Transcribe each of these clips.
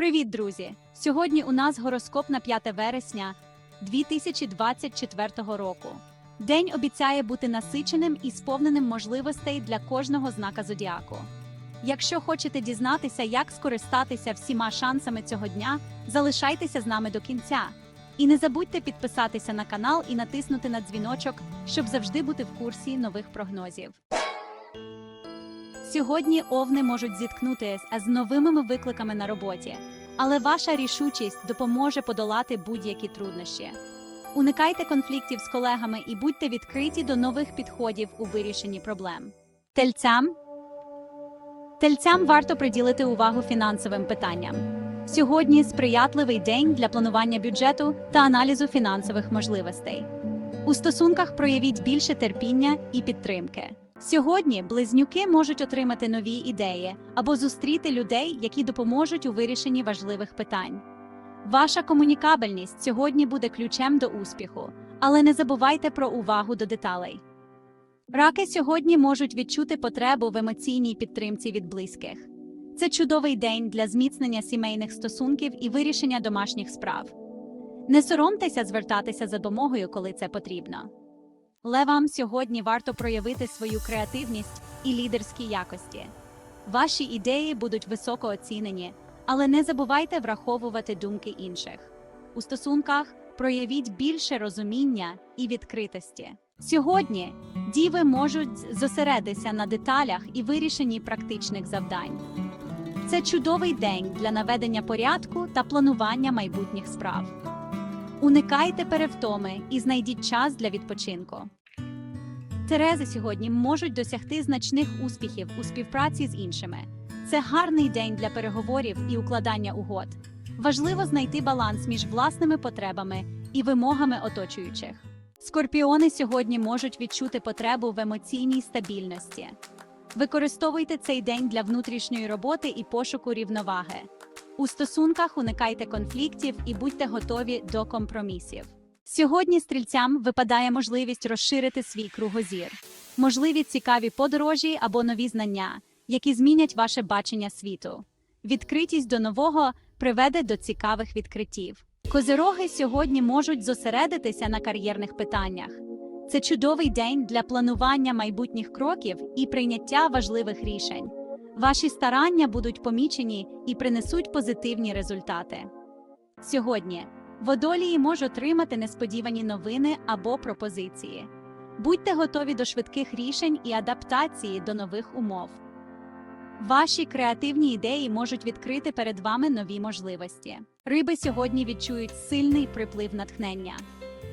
Привіт, друзі! Сьогодні у нас гороскоп на 5 вересня 2024 року. День обіцяє бути насиченим і сповненим можливостей для кожного знака зодіаку. Якщо хочете дізнатися, як скористатися всіма шансами цього дня, залишайтеся з нами до кінця. І не забудьте підписатися на канал і натиснути на дзвіночок, щоб завжди бути в курсі нових прогнозів. Сьогодні овни можуть зіткнутися з новими викликами на роботі, але ваша рішучість допоможе подолати будь-які труднощі. Уникайте конфліктів з колегами і будьте відкриті до нових підходів у вирішенні проблем. Тельцям Тельцям варто приділити увагу фінансовим питанням. Сьогодні сприятливий день для планування бюджету та аналізу фінансових можливостей. У стосунках проявіть більше терпіння і підтримки. Сьогодні близнюки можуть отримати нові ідеї або зустріти людей, які допоможуть у вирішенні важливих питань. Ваша комунікабельність сьогодні буде ключем до успіху, але не забувайте про увагу до деталей. Раки сьогодні можуть відчути потребу в емоційній підтримці від близьких. Це чудовий день для зміцнення сімейних стосунків і вирішення домашніх справ. Не соромтеся звертатися за допомогою, коли це потрібно. Левам сьогодні варто проявити свою креативність і лідерські якості. Ваші ідеї будуть високо оцінені, але не забувайте враховувати думки інших. У стосунках проявіть більше розуміння і відкритості. Сьогодні діви можуть зосередитися на деталях і вирішенні практичних завдань. Це чудовий день для наведення порядку та планування майбутніх справ. Уникайте перевтоми і знайдіть час для відпочинку. Терези сьогодні можуть досягти значних успіхів у співпраці з іншими. Це гарний день для переговорів і укладання угод. Важливо знайти баланс між власними потребами і вимогами оточуючих. Скорпіони сьогодні можуть відчути потребу в емоційній стабільності. Використовуйте цей день для внутрішньої роботи і пошуку рівноваги. У стосунках уникайте конфліктів і будьте готові до компромісів. Сьогодні стрільцям випадає можливість розширити свій кругозір, можливі цікаві подорожі або нові знання, які змінять ваше бачення світу. Відкритість до нового приведе до цікавих відкриттів. Козироги сьогодні можуть зосередитися на кар'єрних питаннях. Це чудовий день для планування майбутніх кроків і прийняття важливих рішень. Ваші старання будуть помічені і принесуть позитивні результати. Сьогодні водолії можуть отримати несподівані новини або пропозиції. Будьте готові до швидких рішень і адаптації до нових умов. Ваші креативні ідеї можуть відкрити перед вами нові можливості. Риби сьогодні відчують сильний приплив натхнення.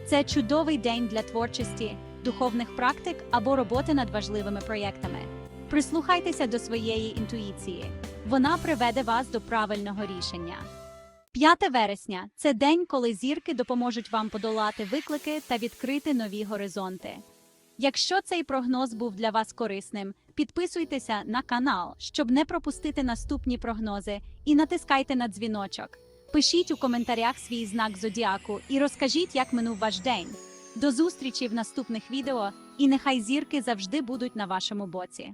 Це чудовий день для творчості, духовних практик або роботи над важливими проєктами. Прислухайтеся до своєї інтуїції. Вона приведе вас до правильного рішення. 5 вересня це день, коли зірки допоможуть вам подолати виклики та відкрити нові горизонти. Якщо цей прогноз був для вас корисним, підписуйтеся на канал, щоб не пропустити наступні прогнози, і натискайте на дзвіночок. Пишіть у коментарях свій знак зодіаку і розкажіть, як минув ваш день. До зустрічі в наступних відео, і нехай зірки завжди будуть на вашому боці.